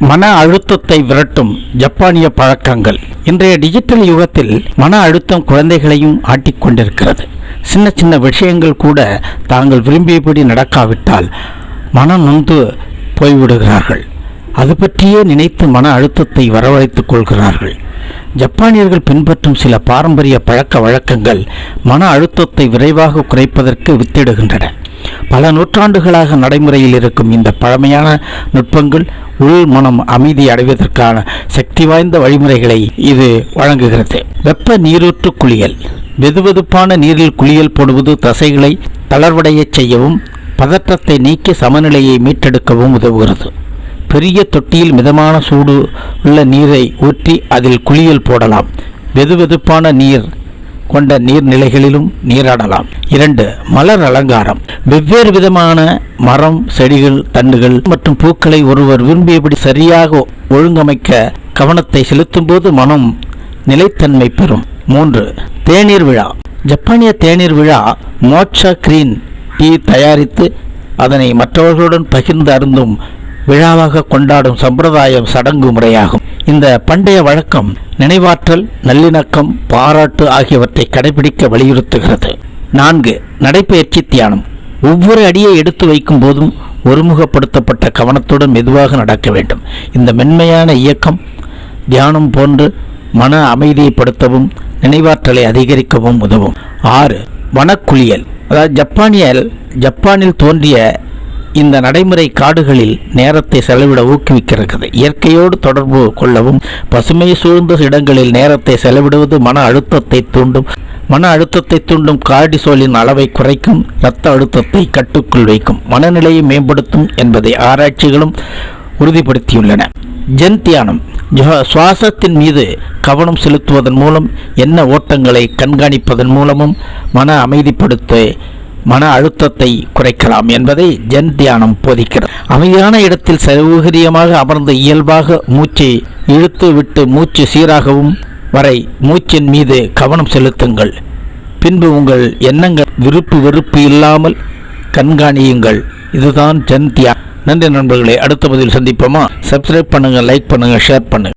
மன அழுத்தத்தை விரட்டும் ஜப்பானிய பழக்கங்கள். இன்றைய டிஜிட்டல் யுகத்தில் மன அழுத்தம் குழந்தைகளையும் ஆட்டிக்கொண்டிருக்கிறது சின்ன சின்ன விஷயங்கள் கூட தாங்கள் விரும்பியபடி நடக்காவிட்டால் மனம் நொந்து போய்விடுகிறார்கள். அது பற்றியே நினைத்து மன அழுத்தத்தை வரவழைத்துக் கொள்கிறார்கள். ஜப்பானியர்கள் பின்பற்றும் சில பாரம்பரிய பழக்க வழக்கங்கள் மன அழுத்தத்தை விரைவாக குறைப்பதற்கு வித்திடுகின்றன. பல நூற்றாண்டுகளாக நடைமுறையில் இருக்கும் இந்த பழமையான நுட்பங்கள் உள் மனம் அமைதி அடைவதற்கான சக்தி வாய்ந்த வழிமுறைகளை இது வழங்குகிறது. வெப்ப நீரூற்று குளியல். வெதுவெதுப்பான நீரில் குளியல் போடுவது தசைகளை தளர்வடையச் செய்யவும் பதற்றத்தை நீக்கி சமநிலையை மீட்டெடுக்கவும் உதவுகிறது. பெரிய தொட்டியில் மிதமான சூடு உள்ள நீரை ஊற்றி அதில் குளியல் போடலாம். வெதுவெதுப்பான நீர் கொண்ட நீர்நிலைகளிலும் நீராடலாம். இரண்டு மலர் அலங்காரம். வெவ்வேறு விதமான மரம் செடிகள் தண்டுகள் மற்றும் பூக்களை ஒருவர் விரும்பியபடி சரியாக ஒழுங்கமைக்க கவனத்தை செலுத்தும்போது மனம் நிலைத்தன்மை பெறும். மூன்று தேநீர் விழா. ஜப்பானிய தேநீர் விழா மோட்சா கிரீன் டீ தயாரித்து அதனை மற்றவர்களுடன் பகிர்ந்து அருந்தும் விழாவாக கொண்டாடும் சம்பிரதாயம் சடங்கு முறையாகும். இந்த பண்டைய வழக்கம் நினைவாற்றல் நல்லிணக்கம் பாராட்டு ஆகியவற்றை கடைபிடிக்க வலியுறுத்துகிறது. நான்கு நடைப்பயிற்சி தியானம். ஒவ்வொரு அடியை எடுத்து வைக்கும் போதும் ஒருமுகப்படுத்தப்பட்ட கவனத்துடன் மெதுவாக நடக்க வேண்டும். இந்த மென்மையான இயக்கம் தியானம் போன்று மன அமைதியைப்படுத்தவும் நினைவாற்றலை அதிகரிக்கவும் உதவும். ஆறு வனக்குளியல். அதாவது ஜப்பானியல் ஜப்பானில் தோன்றிய இந்த நடைமுறை காடுகளில் நேரத்தை செலவிட ஊக்குவிக்கிறது. இயற்கையோடு தொடர்பு கொள்ளவும் பசுமை சூழ்ந்த இடங்களில் நேரத்தை செலவிடுவது மன அழுத்தத்தை தூண்டும். மன அழுத்தத்தை தூண்டும் கார்டிசோலின் அளவை குறைக்கும் இரத்த அழுத்தத்தை கட்டுக்குள் வைக்கும் மனநிலையை மேம்படுத்தும் என்பதை ஆராய்ச்சிகளும் உறுதிப்படுத்தியுள்ளன. ஜென் தியானம். சுவாசத்தின் மீது கவனம் செலுத்துவதன் மூலம் என்ன ஓட்டங்களை கண்காணிப்பதன் மூலமும் மன அமைதிப்படுத்த மன அழுத்தத்தை குறைக்கலாம் என்பதை ஜென் தியானம் போதிக்கிறது. அமைதியான இடத்தில் சௌகரியமாக அமர்ந்து இயல்பாக மூச்சை இழுத்து விட்டு மூச்சு சீராகவும் வரை மூச்சின் மீது கவனம் செலுத்துங்கள். பின்பு உங்கள் எண்ணங்கள் விருப்பு வெறுப்பு இல்லாமல் கண்காணியுங்கள். இதுதான் ஜென் தியானம் நன்றி நண்பர்களே அடுத்த பதில் சந்திப்போமா? சப்ஸ்கிரைப் பண்ணுங்கள் லைக் பண்ணுங்கள் ஷேர் பண்ணுங்கள்